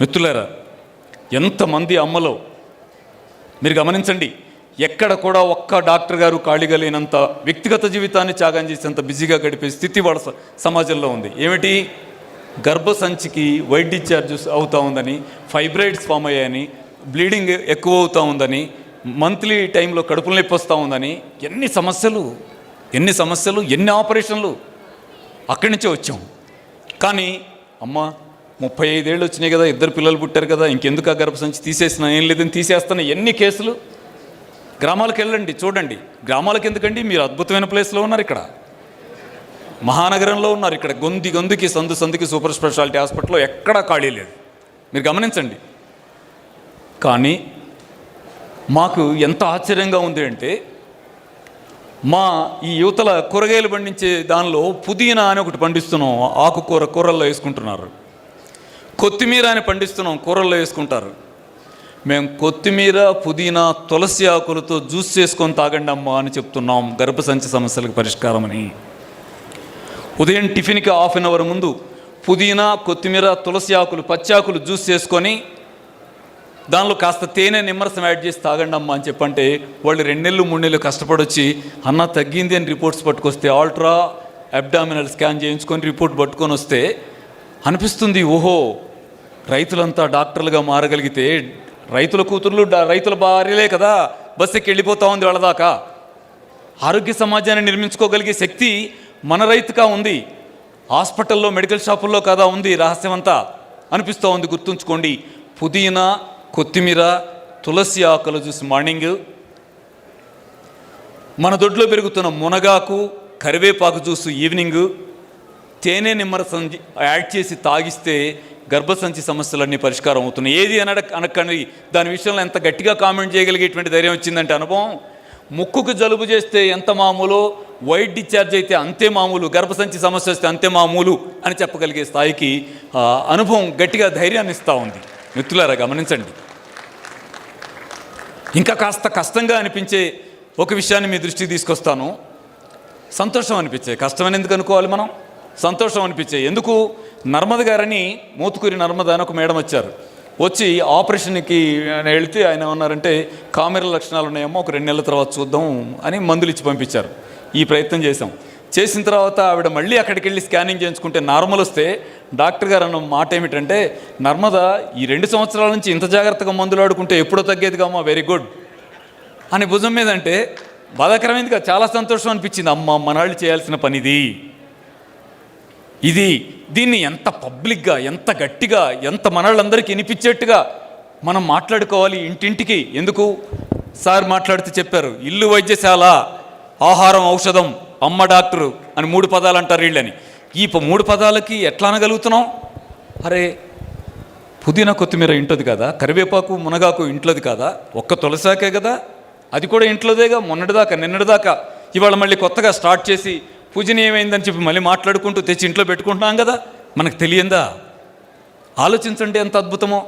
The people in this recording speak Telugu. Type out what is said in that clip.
మిత్రులారా ఎంతమంది అమ్మలో మీరు గమనించండి ఎక్కడ కూడా ఒక్క డాక్టర్ గారు ఖాళీగా లేనంత వ్యక్తిగత జీవితాన్ని త్యాగం చేసేంత బిజీగా గడిపే స్థితి వాళ్ళ సమాజంలో ఉంది. ఏమిటి? గర్భసంచికి వైట్ డిశ్చార్జెస్ అవుతూ ఉందని ఫైబ్రాయిడ్స్ ఫామ్ అయ్యాయని బ్లీడింగ్ ఎక్కువ అవుతూ ఉందని మంత్లీ టైంలో కడుపులు నొప్పి వస్తూ ఉందని ఎన్ని సమస్యలు ఎన్ని సమస్యలు ఎన్ని ఆపరేషన్లు అక్కడి నుంచే వచ్చాం. కానీ అమ్మ ముప్పై ఐదేళ్ళు వచ్చినాయి కదా ఇద్దరు పిల్లలు పుట్టారు కదా ఇంకెందుకు ఆ గర్భసంచి తీసేసిన? ఏం లేదని తీసేస్తాను ఎన్ని కేసులు? గ్రామాలకు వెళ్ళండి చూడండి. గ్రామాలకు ఎందుకండి? మీరు అద్భుతమైన ప్లేస్లో ఉన్నారు ఇక్కడ. మహానగరంలో ఉన్నారు ఇక్కడ. గొంతి గొంతుకి సందు సందుకి సూపర్ స్పెషాలిటీ హాస్పిటల్లో ఎక్కడా ఖాళీ లేదు. మీరు గమనించండి. కానీ మాకు ఎంత ఆశ్చర్యంగా ఉంది అంటే మా ఈ యువతల కూరగాయలు పండించే దానిలో పుదీనా అని ఒకటి పండిస్తున్నాం. ఆకుకూర కూరల్లో వేసుకుంటున్నారు. కొత్తిమీర అని పండిస్తున్నాం కూరల్లో వేసుకుంటారు. మేము కొత్తిమీర పుదీనా తులసి ఆకులతో జ్యూస్ చేసుకొని తాగండి అమ్మా అని చెప్తున్నాం గర్భసంచి సమస్యలకు పరిష్కారం అని. ఉదయం టిఫిన్కి హాఫ్ అన్ అవర్ ముందు పుదీనా కొత్తిమీర తులసి ఆకులు పచ్చి ఆకులు జ్యూస్ చేసుకొని దానిలో కాస్త తేనె నిమ్మరసం యాడ్ చేసి తాగండి అమ్మా అని చెప్పంటే వాళ్ళు రెండు నెలలు మూడు నెలలు కష్టపడి వచ్చి అన్న తగ్గింది అని రిపోర్ట్స్ పట్టుకొస్తే ఆల్ట్రా అబ్డామినల్ స్కాన్ చేయించుకొని రిపోర్ట్ పట్టుకొని వస్తే అనిపిస్తుంది ఓహో రైతులంతా డాక్టర్లుగా మారగలిగితే రైతుల కూతుర్లు రైతుల భార్యలే కదా బస్సుకి ఎక్కి వెళ్ళిపోతా ఉంది వాళ్ళ దాకా. ఆరోగ్య సమాజాన్ని నిర్మించుకోగలిగే శక్తి మన రైతుగా ఉంది. హాస్పిటల్లో మెడికల్ షాపుల్లో కదా ఉంది రహస్యం అంతా అనిపిస్తూ ఉంది గుర్తుంచుకోండి. పుదీనా కొత్తిమీర తులసి ఆకులు చూసి మార్నింగ్. మన దొడ్లో పెరుగుతున్న మునగాకు కరివేపాకు జ్యూస్ ఈవినింగ్. తేనె నిమ్మరసం యాడ్ చేసి తాగిస్తే గర్భసంచి సమస్యలన్నీ పరిష్కారం అవుతున్నాయి. ఏది అనడ అనకండి దాని విషయంలో ఎంత గట్టిగా కామెంట్ చేయగలిగేటువంటి ధైర్యం వచ్చిందంటే అనుభవం. ముక్కుకు జలుబు చేస్తే ఎంత మామూలు వైట్ డిశ్చార్జ్ అయితే అంతే మామూలు గర్భసంచి సమస్య వస్తే అంతే మామూలు అని చెప్పగలిగే స్థాయికి అనుభవం గట్టిగా ధైర్యాన్ని ఇస్తూ ఉంది. మిత్రులారా గమనించండి. ఇంకా కాస్త కష్టంగా అనిపించే ఒక విషయాన్ని మీ దృష్టికి తీసుకొస్తాను. సంతోషం అనిపించే కష్టమని ఎందుకు అనుకోవాలి మనం? సంతోషం అనిపించాయి ఎందుకు? నర్మద గారని మూతుకూరి నర్మద అని ఒక మేడం వచ్చారు. వచ్చి ఆపరేషన్కి ఆయన వెళితే ఆయన ఏమన్నారంటే కామెర లక్షణాలు ఉన్నాయేమో ఒక రెండు నెలల తర్వాత చూద్దాం అని మందులు ఇచ్చి పంపించారు. ఈ ప్రయత్నం చేశాం. చేసిన తర్వాత ఆవిడ మళ్ళీ అక్కడికి వెళ్ళి స్కానింగ్ చేయించుకుంటే నార్మల్ వస్తే డాక్టర్ గారు అన్న మాట ఏమిటంటే నర్మద ఈ రెండు సంవత్సరాల నుంచి ఇంత జాగ్రత్తగా మందులు ఆడుకుంటే ఎప్పుడో తగ్గేదిగామా? Very good. అని భుజం మీద అంటే బాధాకరమైందిగా చాలా సంతోషం అనిపించింది. అమ్మ మనాళ్ళు చేయాల్సిన పనిది. ఇది దీన్ని ఎంత పబ్లిక్గా ఎంత గట్టిగా ఎంత మనళ్ళందరికీ వినిపించేట్టుగా మనం మాట్లాడుకోవాలి ఇంటింటికి. ఎందుకు? సార్ మాట్లాడితే చెప్పారు ఇల్లు వైద్యశాల ఆహారం ఔషధం అమ్మ డాక్టరు అని మూడు పదాలు అంటారు వీళ్ళని. ఈ ప- మూడు పదాలకి ఎట్లా అనగలుగుతున్నాం? అరే పుదీనా కొత్తిమీర ఇంట్లోది కదా? కరివేపాకు మునగాకు ఇంట్లోది కదా? ఒక్క తులసాకే కదా? అది కూడా ఇంట్లోదేగా మొన్నటిదాకా నిన్నటిదాకా. ఇవాళ మళ్ళీ కొత్తగా స్టార్ట్ చేసి పూజనీయమైందని చెప్పి మళ్ళీ మాట్లాడుకుంటూ తెచ్చి ఇంట్లో పెట్టుకుంటున్నాం కదా? మనకు తెలియందా? ఆలోచించండి ఎంత అద్భుతమో.